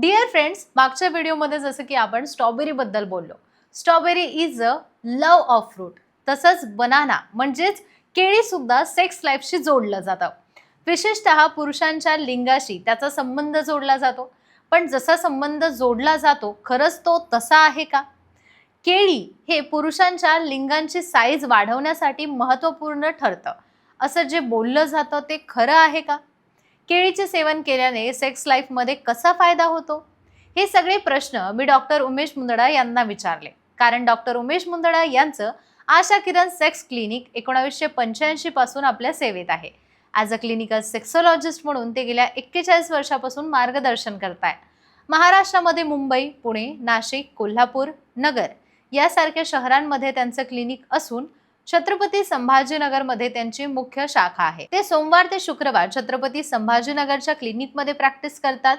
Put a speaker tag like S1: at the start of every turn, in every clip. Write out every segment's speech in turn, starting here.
S1: Dear friends मागच्या व्हिडिओमध्ये जसं की आपण स्ट्रॉबेरीबद्दल बोललो. Strawberry is a love of fruit तसंच बनाना म्हणजेच केळीसुद्धा सेक्स लाईफशी जोडलं जातं. विशेषतः पुरुषांच्या लिंगाशी त्याचा संबंध जोडला जातो. पण जसा संबंध जोडला जातो खरंच तो तसा आहे का? केळी हे पुरुषांच्या लिंगांची साईज वाढवण्यासाठी महत्त्वपूर्ण ठरतं. असं जे बोललं जातं ते खरं आहे का? केळीचे सेवन केल्याने सेक्स लाईफमध्ये कसा फायदा होतो? हे सगळे प्रश्न मी डॉक्टर उमेश मुंदडा यांना विचारले. कारण डॉक्टर उमेश मुंदडा यांचं आशा किरण सेक्स क्लिनिक एकोणावीसशे पंच्याऐंशी पासून आपल्या सेवेत आहे. ॲज अ क्लिनिकल सेक्सोलॉजिस्ट म्हणून ते गेल्या एक्केचाळीस वर्षापासून मार्गदर्शन करताय. महाराष्ट्रामध्ये मुंबई पुणे नाशिक कोल्हापूर नगर यासारख्या शहरांमध्ये त्यांचं क्लिनिक असून छत्रपती संभाजीनगरमध्ये त्यांची मुख्य शाखा आहे. ते सोमवार ते शुक्रवार छत्रपती संभाजीनगरच्या क्लिनिकमध्ये प्रॅक्टिस करतात.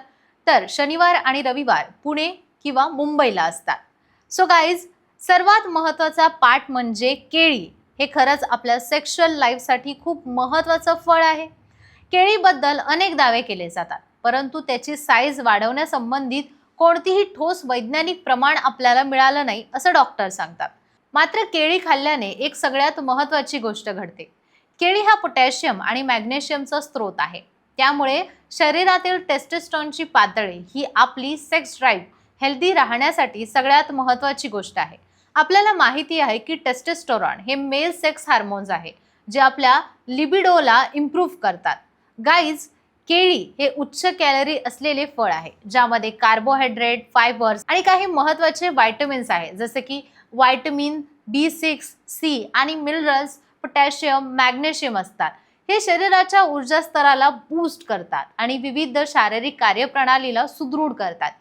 S1: तर शनिवार आणि रविवार पुणे किंवा मुंबईला असतात. सो गाईज सर्वात महत्त्वाचा पाठ म्हणजे केळी. हे खरंच आपल्या सेक्शुअल लाईफसाठी खूप महत्त्वाचं फळ आहे. केळीबद्दल अनेक दावे केले जातात. परंतु त्याची साईज वाढवण्यासंबंधित कोणतीही ठोस वैज्ञानिक प्रमाण आपल्याला मिळालं नाही असं डॉक्टर सांगतात. मात्र केळी खाल्ल्याने एक सगळ्यात महत्त्वाची गोष्ट घडते. केळी हा पोटॅशियम आणि मॅग्नेशियमचा स्रोत आहे. त्यामुळे शरीरातील टेस्टेस्टॉनची पातळी ही आपली सेक्स ड्राईव्ह हेल्दी राहण्यासाठी सगळ्यात महत्त्वाची गोष्ट आहे. आपल्याला माहिती आहे की टेस्टेस्टोरॉन हे मेल सेक्स हार्मोन्स आहे जे आपल्या लिबिडोला इम्प्रूव्ह करतात. गाईज केळी हे उच्च कॅलरी असलेले फळ आहे ज्यामध्ये कार्बोहायड्रेट फायबर्स आणि काही महत्त्वाचे व्हायटमिन्स आहे जसे की व्हायटमिन बी सिक्स सी आणि मिनरल्स पोटॅशियम मॅग्नेशियम असतात. हे शरीराच्या ऊर्जा स्तराला बूस्ट करतात आणि विविध शारीरिक कार्यप्रणालीला सुदृढ करतात.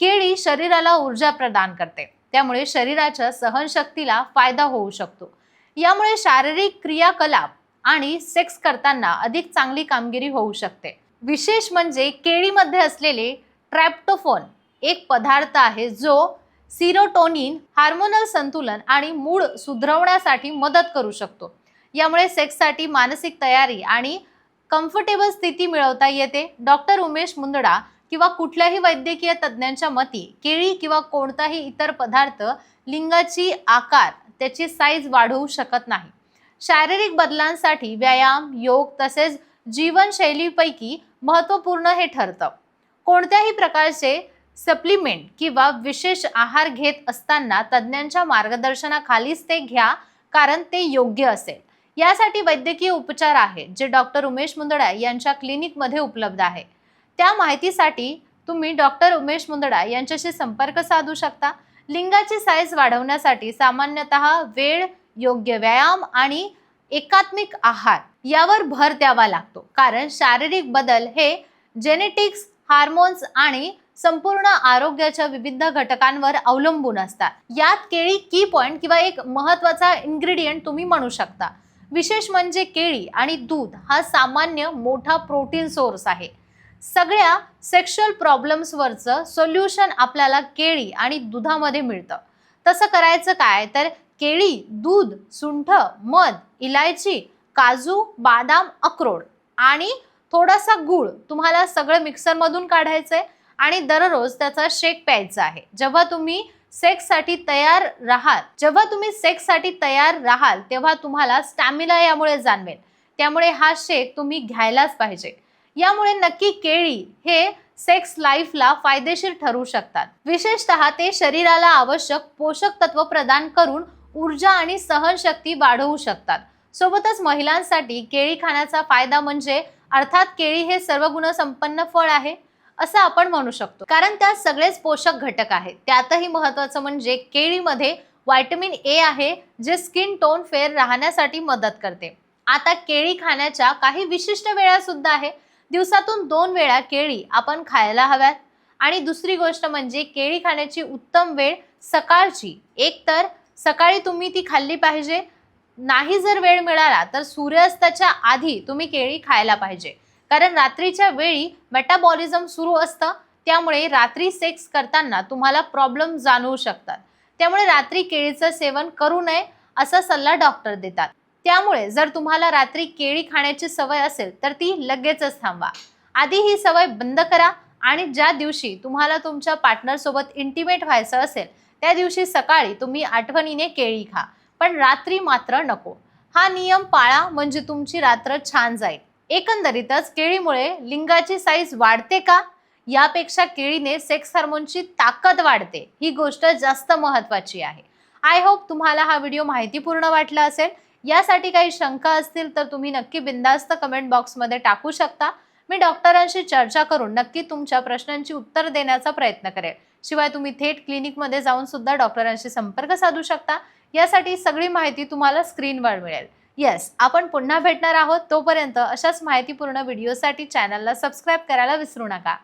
S1: केळी शरीराला ऊर्जा प्रदान करते. त्यामुळे शरीराच्या सहनशक्तीला फायदा होऊ शकतो. यामुळे शारीरिक क्रियाकलाप आणि सेक्स करताना अधिक चांगली कामगिरी होऊ शकते. विशेष म्हणजे केळीमध्ये असलेले ट्रॅप्टोफोन एक पदार्थ आहे जो सिरोटोनिन हार्मोनल संतुलन आणि मूड सुधरवण्यासाठी मदत करू शकतो. यामुळे सेक्ससाठी मानसिक तयारी आणि कम्फर्टेबल स्थिती मिळवता येते. डॉक्टर उमेश मुंदडा किंवा कुठल्याही वैद्यकीय तज्ज्ञांच्या मती केळी किंवा कोणताही इतर पदार्थ लिंगाची आकार त्याची साईज वाढवू शकत नाही. शारीरिक बदलांसाठी व्यायाम योग तसेच जीवनशैलीपैकी महत्त्वपूर्ण हे ठरतं. कोणत्याही प्रकारचे सप्लिमेंट किंवा विशेष आहार घेत असताना तज्ज्ञांच्या मार्गदर्शनाखालीच ते घ्या कारण ते योग्य असेल. यासाठी वैद्यकीय उपचार आहेत जे डॉक्टर उमेश मुंदडा यांच्या क्लिनिकमध्ये उपलब्ध आहे. त्या माहितीसाठी तुम्ही डॉक्टर उमेश मुंदडा यांच्याशी संपर्क साधू शकता. लिंगाची साईज वाढवण्यासाठी सामान्यतः वेळ योग्य व्यायाम आणि एकात्मिक आहार यावर भर द्यावा लागतो. कारण शारीरिक बदल हे जेनेटिक्स हार्मोन्स आणि संपूर्ण आरोग्याच्या विविध घटकांवर अवलंबून असतात. यात केळी की पॉइंट किंवा एक महत्त्वाचा इन्ग्रेडियंट तुम्ही म्हणू शकता. विशेष म्हणजे केळी आणि दूध हा सामान्य मोठा प्रोटीन सोर्स आहे. सगळ्या सेक्शुअल प्रॉब्लेम्सवरचं सोल्युशन आपल्याला केळी आणि दुधामध्ये मिळतं. तसं करायचं काय? तर केळी दूध सुंठ मध इलायची काजू बादाम अक्रोड आणि थोडासा गूळ तुम्हाला सगळं मिक्सरमधून काढायचं आहे आणि दररोज त्याचा शेक प्यायचा आहे. जेव्हा तुम्ही सेक्ससाठी तयार राहाल जेव्हा तुम्ही सेक्ससाठी तयार राहाल तेव्हा तुम्हाला स्टॅमिना यामुळे जाणवेल. त्यामुळे हा शेक तुम्ही घ्यायलाच पाहिजे. यामुळे नक्की केळी हे सेक्स लाईफला फायदेशीर ठरू शकतात. विशेषतः ते शरीराला आवश्यक पोषक तत्व प्रदान करून ऊर्जा आणि सहनशक्ती वाढवू शकतात. सोबतच महिलांसाठी केळी खाण्याचा फायदा म्हणजे अर्थात केळी हे सर्व गुणसंपन्न फळ आहे. असं आपण म्हणू शकतो. कारण त्यात सगळेच पोषक घटक आहेत. त्यातही महत्वाचं म्हणजे केळीमध्ये व्हायटमिन ए आहे जे स्किन टोन फेअर राहण्यासाठी मदत करते. आता केळी खाण्याच्या काही विशिष्ट वेळा सुद्धा आहे. दिवसातून दोन वेळा केळी आपण खायला हव्यात. आणि दुसरी गोष्ट म्हणजे केळी खाण्याची उत्तम वेळ सकाळची. एक तर सकाळी तुम्ही ती खाल्ली पाहिजे. नाही जर वेळ मिळाला तर सूर्यास्ताच्या आधी तुम्ही केळी खायला पाहिजे. कारण रात्रीच्या वेळी मेटाबॉलिझम सुरू असतं त्यामुळे रात्री सेक्स करताना तुम्हाला प्रॉब्लेम जाणवू शकतात. त्यामुळे रात्री केळीचं सेवन करू नये असा सल्ला डॉक्टर देतात. त्यामुळे जर तुम्हाला रात्री केळी खाण्याची सवय असेल तर ती लगेचच थांबवा. आधी ही सवय बंद करा आणि ज्या दिवशी तुम्हाला तुमच्या पार्टनरसोबत इंटिमेट व्हायचं असेल त्या दिवशी सकाळी तुम्ही आठवणीने केळी खा. पण रात्री मात्र नको. हा नियम पाळा म्हणजे तुमची रात्र छान जाईल. एकंदरीतच केळीमुळे लिंगाची साईज वाढते का? यापेक्षा केळीने सेक्स हार्मोनची ताकद वाढते. ही गोष्ट जास्त महत्वाची आहे. आय होप तुम्हाला हा व्हिडिओ माहितीपूर्ण वाटला असेल. यासाठी काही शंका असतील तर तुम्ही नक्की बिंदास्त कमेंट बॉक्समध्ये टाकू शकता. मी डॉक्टरांशी चर्चा करून नक्की तुमच्या प्रश्नांची उत्तर देण्याचा प्रयत्न करेल. शिवाय तुम्ही थेट क्लिनिकमध्ये जाऊन सुद्धा डॉक्टरांशी संपर्क साधू शकता. यासाठी सगळी माहिती तुम्हाला स्क्रीनवर मिळेल. येस आपण पुन्हा भेटणार आहोत तोपर्यंत अशाच माहितीपूर्ण व्हिडिओसाठी चॅनलला सबस्क्राईब करायला विसरू नका.